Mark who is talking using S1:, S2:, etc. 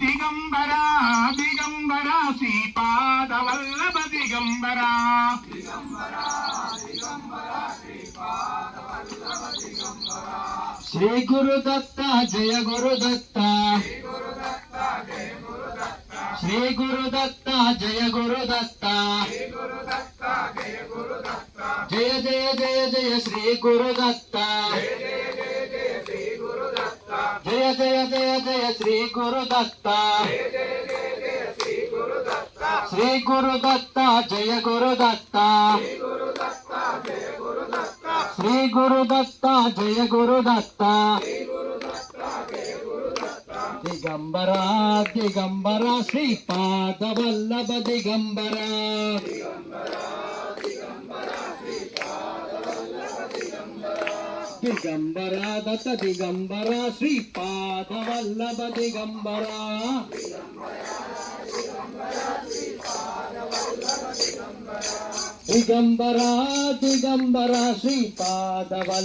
S1: Digambara Digambara Sripada Vallabha Digambara
S2: Shri Guru Datta Jaya Guru Datta Shri Guru Datta Jaya Guru Datta Jaya Jaya Jaya Jaya Shri Guru Datta Jaya Jaya Jaya Jaya Shri Guru Datta. Shri Guru Datta Jaya Guru Datta. Shri Guru Datta Jaya Guru Datta. Digambara Digambara Sripada Vallabha Digambara. Digambara Datta Digambara Sripada Vallabha Digambara Digambara Digambara Sripada Vallabha